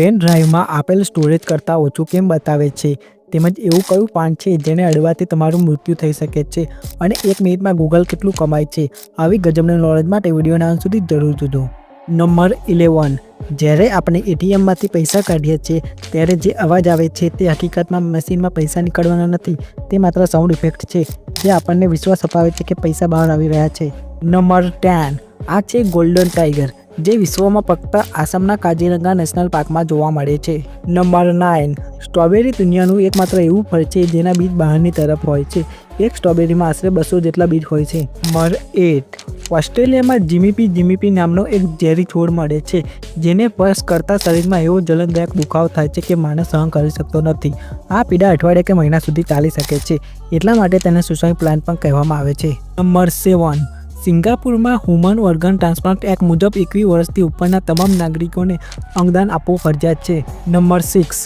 Pen ડ્રાઈવમાં આપેલ storage કરતાં ઓછું કેમ બતાવે છે? તેમજ એવું કયું પાન છે જેને અડવાથી તમારું મૃત્યુ થઈ શકે છે? અને એક મિનિટમાં ગૂગલ કેટલું કમાય છે? આવી ગજબની નોલેજ માટે વિડીયોના અંત સુધી જરૂર જોજો નંબર ઇલેવન. જ્યારે આપણે એટીએમમાંથી પૈસા કાઢીએ છીએ, ત્યારે જે અવાજ આવે છે તે હકીકતમાં મશીનમાં પૈસા નીકળવાના નથી. તે માત્ર સાઉન્ડ ઇફેક્ટ છે. જે આપણને વિશ્વાસ અપાવે છે કે પૈસા બહાર આવી રહ્યા છે. Number ten. આ છે ગોલ્ડન ટાઈગર જે વિશ્વમાં ફક્ત આસામના કાજીરંગા નેશનલ પાર્કમાં જોવા મળે છે. નંબર નાઇન સ્ટ્રોબેરી દુનિયાનું એકમાત્ર એવું ફળ છે જેના બીજ બહારની તરફ હોય છે. એક સ્ટ્રોબેરીમાં આશરે બસો જેટલા બીજ હોય છે. નંબર એટ ઓસ્ટ્રેલિયામાં જીમીપી જીમીપી નામનો એક ઝેરી છોડ મળે છે, જેને સ્પર્શ કરતાં શરીરમાં એવો જલનદાયક દુખાવો થાય છે કે માણસ સહન કરી શકતો નથી. આ પીડા અઠવાડિયા કે મહિના સુધી ચાલી શકે છે, એટલા માટે તેને સુસાઇડ પ્લાન્ટ પણ કહેવામાં આવે છે. નંબર સેવન સિંગાપુરમાં હ્યુમન ઓર્ગન ટ્રાન્સપ્લાન્ટ એક્ટ મુજબ એકવીસ વર્ષથી ઉપરના તમામ નાગરિકોને અંગદાન આપવું ફરજિયાત છે. નંબર સિક્સ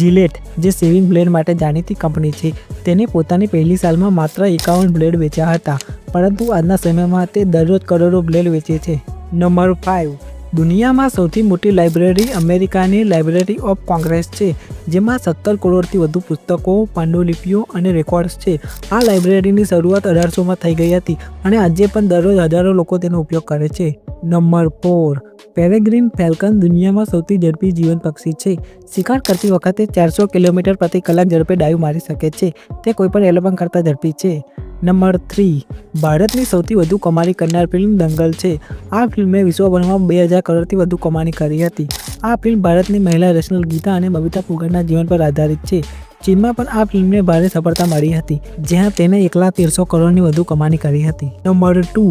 જીલેટ જે સેવિંગ બ્લેડ માટે જાણીતી કંપની છે, તેને પોતાની પહેલી સાલમાં માત્ર એકાવન બ્લેડ વેચ્યા હતા, પરંતુ આજના સમયમાં તે દરરોજ કરોડો બ્લેડ વેચે છે. નંબર ફાઇવ દુનિયામાં સૌથી મોટી લાઇબ્રેરી અમેરિકાની લાઇબ્રેરી ઓફ કોંગ્રેસ છે, જેમાં સત્તર કરોડથી વધુ પુસ્તકો, પાંડુલિપિઓ અને રેકોર્ડ્સ છે. આ લાઇબ્રેરીની શરૂઆત અઢારસોમાં થઈ ગઈ હતી અને આજે પણ દરરોજ હજારો લોકો તેનો ઉપયોગ કરે છે. નંબર ફોર, પેરેગ્રીન ફેલ્કન દુનિયામાં સૌથી ઝડપી જીવન પક્ષી છે. શિકાર કરતી વખતે ચારસો કિલોમીટર પ્રતિ કલાક ઝડપે ડાઈવ મારી શકે છે. તે કોઈપણ એલોપન કરતાં ઝડપી છે. Number three. ભારતની સૌથી વધુ કમાણી કરનાર ફિલ્મ દંગલ છે. આ ફિલ્મે વિશ્વભરમાં બે હજાર કરોડથી વધુ કમાણી કરી હતી. આ ફિલ્મ ભારતની મહિલા રેશનલ ગીતા અને બબીતા પુગરના જીવન પર આધારિત છે. ચીનમાં પણ આ ફિલ્મને ભારે સફળતા મળી હતી, જ્યાં તેને એકલા તેરસો કરોડની વધુ કમાણી કરી હતી. Number two.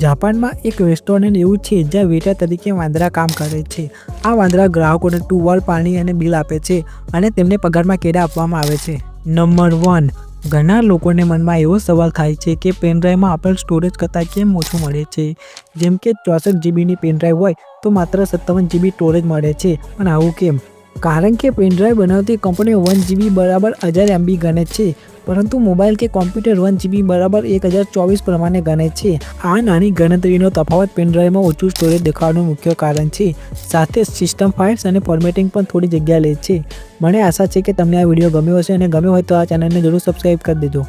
જાપાનમાં એક રેસ્ટોરન્ટ એવું છે, જ્યાં વેટર તરીકે વાંદરા કામ કરે છે. આ વાંદરા ગ્રાહકોને ટુવાલ પાણી અને બિલ આપે છે અને તેમને પગારમાં કેળા આપવામાં આવે છે. Number one. ઘણા લોકોને મનમાં એવો સવાલ થાય છે કે પેનડ્રાઈવમાં આપેલ સ્ટોરેજ કરતાં કેમ ઓછું મળે છે? જેમ કે ચોસઠ જીબીની પેનડ્રાઈવ હોય તો માત્ર સત્તાવન જીબી સ્ટોરેજ મળે છે. પણ આવું કેમ? કારણ કે પેનડ્રાઈવ બનાવતી કંપનીઓ વન જીબી બરાબર હજાર એમબી ગણે છે. પરંતુ મોબાઈલ કે કોમ્પ્યુટર વન જીબી બરાબર એક હજાર ચોવીસ પ્રમાણે ગણે છે. આ નાની ગણતરીનો તફાવત પેનડ્રાઈવમાં ઓછું સ્ટોરેજ દેખાવાનું મુખ્ય કારણ છે. સાથે સિસ્ટમ ફાઇલ્સ અને ફોર્મેટિંગ પણ થોડી જગ્યા લે છે. મને આશા છે કે તમને આ વીડિયો ગમ્યો હશે અને ગમ્યો હોય તો આ ચેનલને જરૂર સબસ્ક્રાઈબ કરી દેજો.